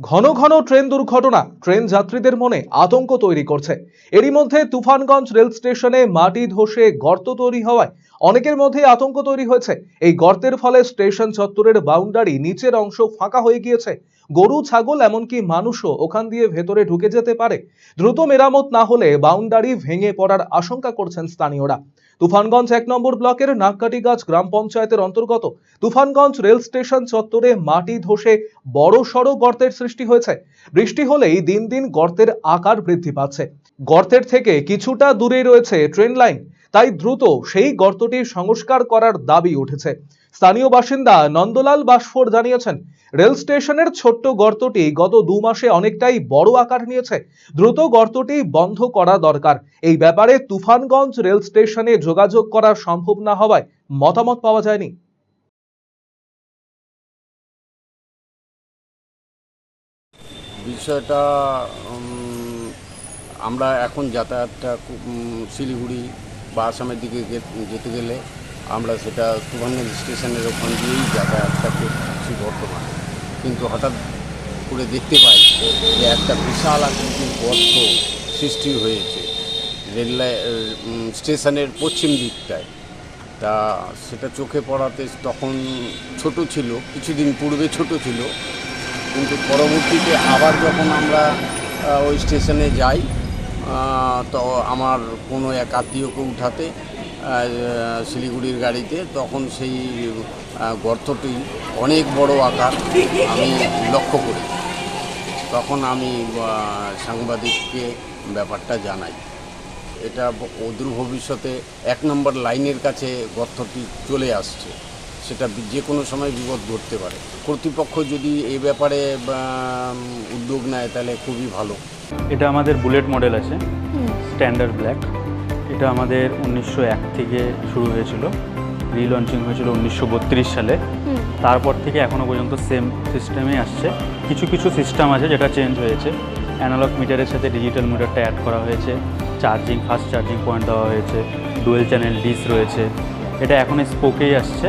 ঘন ঘন ট্রেন দুর্ঘটনা, ট্রেন যাত্রীদের মনে আতঙ্ক তৈরি করছে। এরই মধ্যে তুফানগঞ্জ রেল স্টেশনে মাটি ধসে গর্ত তৈরি হওয়ায় অনেকের মধ্যে আতঙ্ক তৈরি হয়েছে। এই গর্তের ফলে স্টেশন চত্বরের বাউন্ডারি নিচের অংশ ফাঁকা হয়ে গিয়েছে। গরু, ছাগল, এমনকি মানুষও ওখান দিয়ে ভেতরে ঢুকে যেতে পারে। দ্রুত মেরামত না হলে বাউন্ডারি ভেঙে পড়ার আশঙ্কা করছেন স্থানীয়রা। তুফানগঞ্জ এক নম্বর ব্লকের নাককাটিগাছ গ্রাম পঞ্চায়েতের অন্তর্গত তুফানগঞ্জ রেল স্টেশন চত্বরে মাটি ধসে বড় সড়ো গর্তের সৃষ্টি হয়েছে। বৃষ্টি হলেই দিন দিন গর্তের আকার বৃদ্ধি পাচ্ছে। গর্তের থেকে কিছুটা দূরে রয়েছে ট্রেন লাইন। তাই দ্রুত সেই গর্তটি সংস্কার করার দাবি উঠেছে। স্থানীয় বাসিন্দা নন্দলাল বাসফোর জানিয়েছেন, রেল স্টেশনের ছোট্ট গর্তটি গত দু মাসে অনেকটাই বড় আকার নিয়েছে। দ্রুত গর্তটি বন্ধ করা দরকার। এই ব্যাপারে তুফানগঞ্জ রেল স্টেশনে যোগাযোগ করা সম্ভব না হওয়ায় মতামত পাওয়া যায়নি। বিষয়টা আমরা এখন যাতায়াতটা শিলিগুড়ি বা আসামের দিকে যেতে গেলে আমরা সেটা তুফানগঞ্জ স্টেশনের ওখান দিয়েই যাতায়াতটা করছি বর্তমানে কিন্তু হঠাৎ করে দেখতে পাই যে একটা বিশাল আকৃতির গর্ত সৃষ্টি হয়েছে রেল স্টেশনের পশ্চিম দিকটায়। তা সেটা চোখে পড়াতে তখন ছোট ছিল, কিছুদিন পূর্বে ছোট ছিল। কিন্তু পরবর্তীতে আবার যখন আমরা ওই স্টেশনে যাই তো আমার কোনো এক আত্মীয়কে উঠাতে শিলিগুড়ির গাড়িতে, তখন সেই গর্তটি অনেক বড় আকার আমি লক্ষ্য করি। তখন আমি সাংবাদিককে ব্যাপারটা জানাই। এটা অদূর ভবিষ্যতে এক নম্বর লাইনের কাছে গর্তটি চলে আসছে। সেটা যে কোনো সময় বিপদ ঘটতে পারে। কর্তৃপক্ষ যদি এই ব্যাপারে উদ্যোগ নেয় তাহলে খুবই ভালো। এটা আমাদের বুলেট মডেল আছে স্ট্যান্ডার্ড ব্ল্যাক। এটা আমাদের উনিশশো এক থেকে শুরু হয়েছিল রিলঞ্চিং হয়েছিল উনিশশো বত্রিশ সালে। তারপর থেকে এখনও পর্যন্ত সেম সিস্টেমে আসছে। কিছু কিছু সিস্টেম আছে যেটা চেঞ্জ হয়েছে। অ্যানালগ মিটারের সাথে ডিজিটাল মিটারটা অ্যাড করা হয়েছে। চার্জিং ফাস্ট চার্জিং পয়েন্ট দেওয়া হয়েছে। ডুয়েল চ্যানেল ডিস রয়েছে। এটা এখন স্পোকেই আসছে।